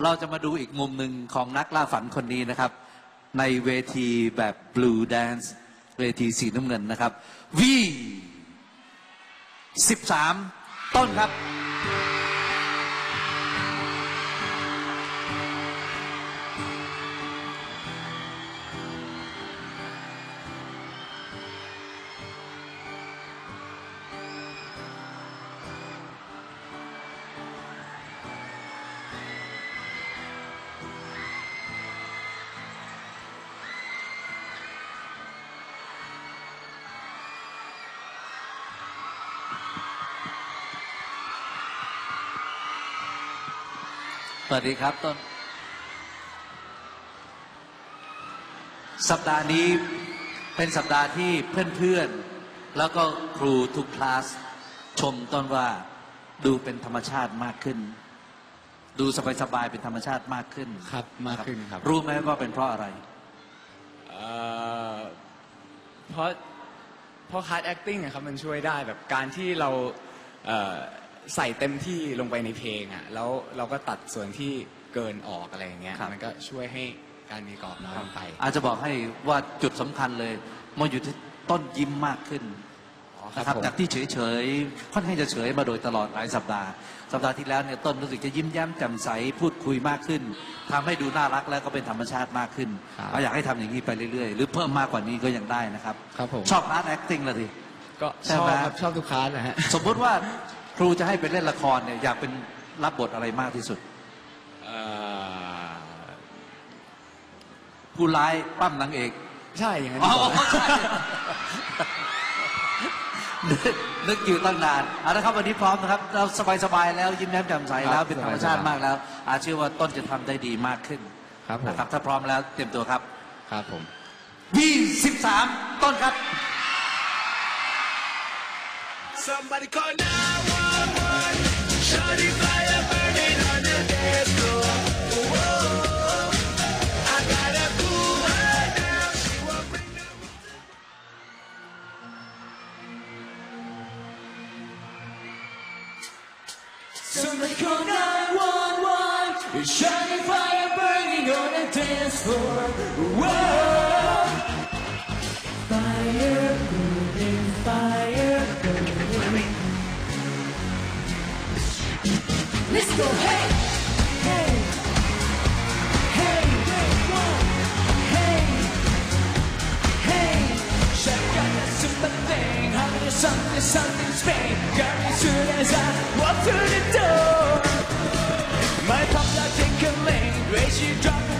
เราจะมาดูอีกมุมหนึ่งของนักล่าฝันคนนี้นะครับ ในเวทีแบบ Blue Dance เวทีสีน้ำเงินนะครับ V 13 ต้นครับ วัสดีครับต้น สัปดาห์นี้เป็นสัปดาห์ที่เพื่อนๆ แล้วก็ครูทุกคลาส ชมต้นว่าดูเป็นธรรมชาติมากขึ้น ดูสบายๆเป็นธรรมชาติมากขึ้นครับมากขึ้นครับ รู้ไหมว่าเป็นเพราะอะไรเอ่อเพราะเพราะ hard acting อะครับมันช่วยได้แบบการที่เราเอ่อ ใส่เต็มที่ลงไปในเพลงอะแล้วเราก็ตัดส่วนที่เกินออกอะไรอย่างเงี้ยครับ มันก็ช่วยให้การมีกรอบน้อยลงไป อาจจะบอกให้ว่าจุดสำคัญเลยมันอยู่ที่ต้นยิ้มมากขึ้นอ๋อนะครับผม จากที่เฉยๆค่อนข้างจะเฉยมาโดยตลอดหลายสัปดาห์ สัปดาห์ที่แล้วเนี่ยต้นรู้สึกจะยิ้มแย้มแจ่มใสพูดคุยมากขึ้นทำให้ดูน่ารักแล้วก็เป็นธรรมชาติมากขึ้นครับ เราอยากให้ทำอย่างนี้ไปเรื่อยๆ หรือเพิ่มมากกว่านี้ก็ยังได้นะครับ ครับผมชอบ art acting ละที ก็ใช่ชอบไหม ครับชอบทุกคลาสนะฮะ สมมุติว่า ครูจะให้ไปเล่นละครเนี่ยอยากเป็นรับบทอะไรมากที่สุด เอ่อผู้ร้ายปั้มนางเอก ใช่อย่างนั้นอ๋ดีอกว่าใช่นึกนึกอยู่ตั้งนานเอาละครับวันนี้พร้อมนะครับ เราสบายๆแล้วยิ้มแย้มแจ่มใสแล้วเป็นธรรมชาติมากแล้ว อาเชื่อว่าต้นจะทำได้ดีมากขึ้นครับผม นะครับ ถ้าพร้อมแล้วเตรียมตัวครับ ครับผม 23 ต้นครับ Somebody call 911. Somebody call 911. Shawty fire burning on the dance floor. Whoa. Something, something Spain. Got me soon as I walk through the door. My pop take a lane, raise you drop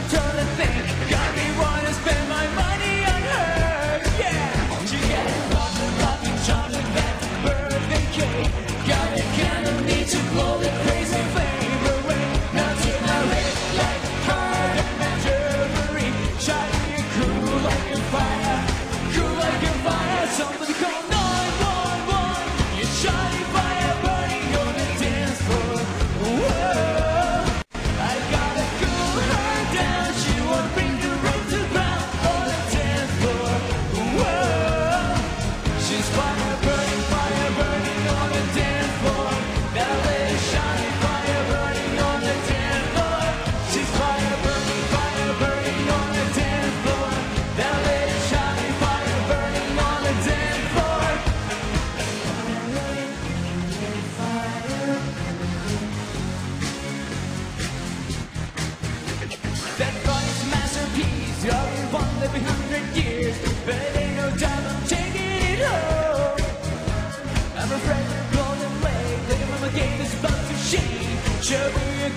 Show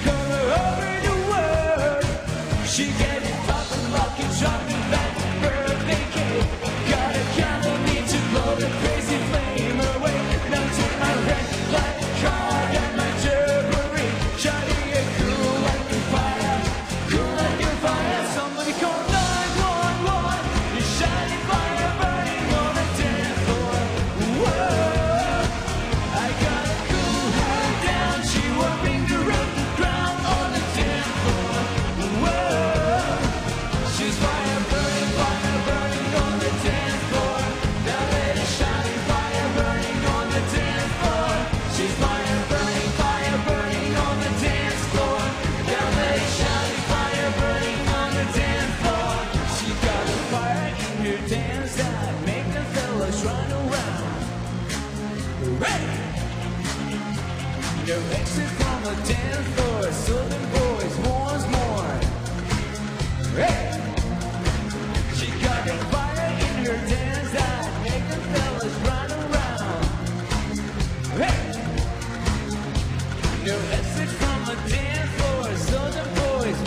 color southern boys once more. Hey! She got that fire in her dance the fellas run around. Hey! Exit from the dance floor, southern boys.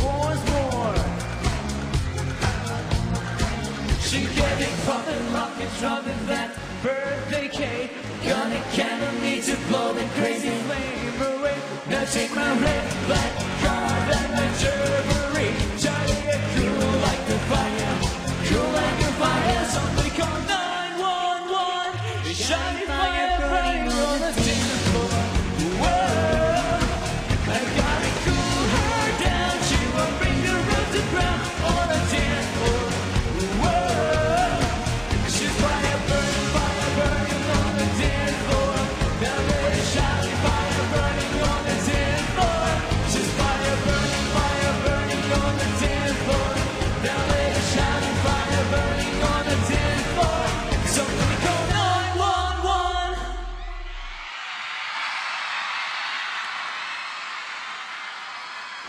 She it Sangat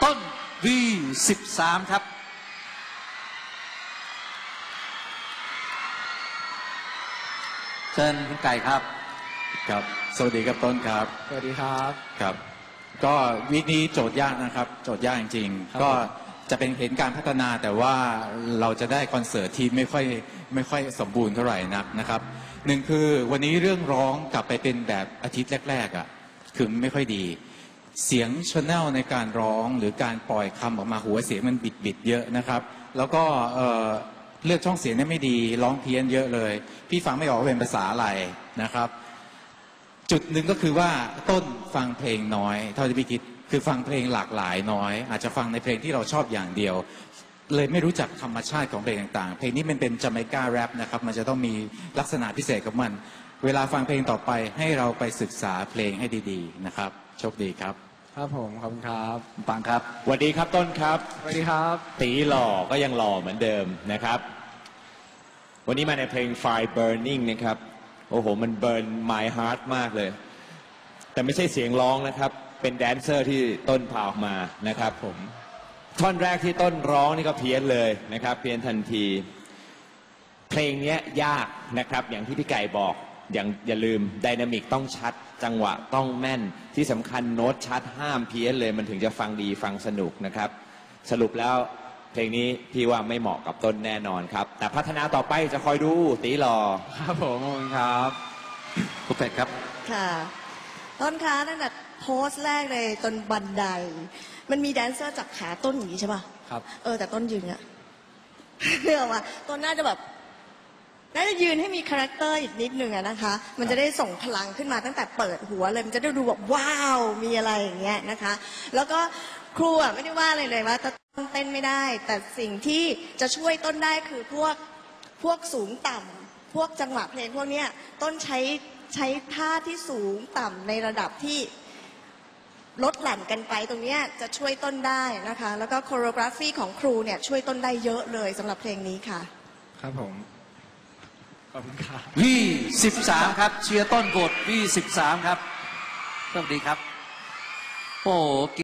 ต้น V13 ครับ เชิญคุณไก่ครับ ครับ สวัสดีครับต้นครับ สวัสดีครับ ครับ ก็วีคนี้โจทย์ยากนะครับ โจทย์ยากจริงครับๆก็จะเป็นเห็นการพัฒนาแต่ว่าเราจะได้คอนเสิร์ตที่ไม่ค่อยไม่ค่อยสมบูรณ์เท่าไหร่นักนะครับหนึ่งคือวันนี้เรื่องร้องกลับไปเป็นแบบอาทิตย์แรกๆอะคือไม่ค่อยดี เสียงชแนลในการร้องหรือการปล่อยคำออกมาหัวเสียงมันบิดบิดๆเยอะนะครับ แล้วก็เลือกช่องเสียงเนี่ยไม่ดีร้องเพี้ยนเยอะเลย พี่ฟังไม่ออกว่าเป็นภาษาอะไรนะครับ จุดหนึ่งก็คือว่าต้นฟังเพลงน้อย เท่าที่พี่คิดคือฟังเพลงหลากหลายน้อย อาจจะฟังในเพลงที่เราชอบอย่างเดียว เลยไม่รู้จักธรรมชาติของเพลงต่างๆ เพลงนี้มันเป็นจาเมกาแรปนะครับมันจะต้องมีลักษณะพิเศษกับมัน เวลาฟังเพลงต่อไปให้เราไปศึกษาเพลงให้ดี ๆ นะครับโชคดีครับ ครับผมขอบคุณครับปังครับสวัสดีครับต้นครับ สวัสดีครับ ตีหล่อก็ยังหล่อเหมือนเดิมนะครับ วันนี้มาในเพลง Fire Burning นะครับ โอ้โห มันเบิร์น my heart มากเลย แต่ไม่ใช่เสียงร้องนะครับ เป็นแดนเซอร์ที่ต้นพาออกมานะครับผม ท่อนแรกที่ต้นร้องนี่ก็เพี้ยนเลยนะครับ เพี้ยนทันที เพลงเนี้ยยากนะครับ อย่างที่พี่ไก่บอก อย่างอย่าลืมไดนามิกต้องชัด จังหวะต้องแม่นที่สำคัญโน้ตชัดห้ามเพี้ยนเลยมันถึงจะฟังดีฟังสนุกนะครับ สรุปแล้วเพลงนี้พี่ว่าไม่เหมาะกับต้นแน่นอนครับ แต่พัฒนาต่อไปจะคอยดูตีหลอครับผมขอบคุณครับคุณเป็ดครับค่ะ ต้นคะตั้งแต่โพสต์แรกเลยจนบันได มันมีแดนเซอร์จับขาต้นอย่างนี้ใช่ป่ะครับเออแต่ต้นยืนอะเรียกว่าต้นน่าจะแบบ น่าจะยืนให้มีคาแรคเตอร์อีกนิดนึงอะนะคะ มันจะได้ส่งพลังขึ้นมาตั้งแต่เปิดหัวเลย มันจะได้ดูแบบว้าว มีอะไรอย่างเงี้ยนะคะ แล้วก็ครูอะไม่ได้ว่าเลยเลยว่าต้นเต้นไม่ได้ แต่สิ่งที่จะช่วยต้นได้คือพวกพวกสูงต่ำพวกจังหวะเพลงพวกเนี้ยต้นใช้ใช้ท่าที่สูงต่ำในระดับที่ลดหลั่นกันไปตรงเนี้ยจะช่วยต้นได้นะคะ แล้วก็โคโรกราฟีของครูเนี่ยช่วยต้นได้เยอะเลยสำหรับเพลงนี้ค่ะ ครับผม ขอบคุณครับสามครับ เชียร์ต้นกดวีสิบสามครับสวัสดีครับ โอ้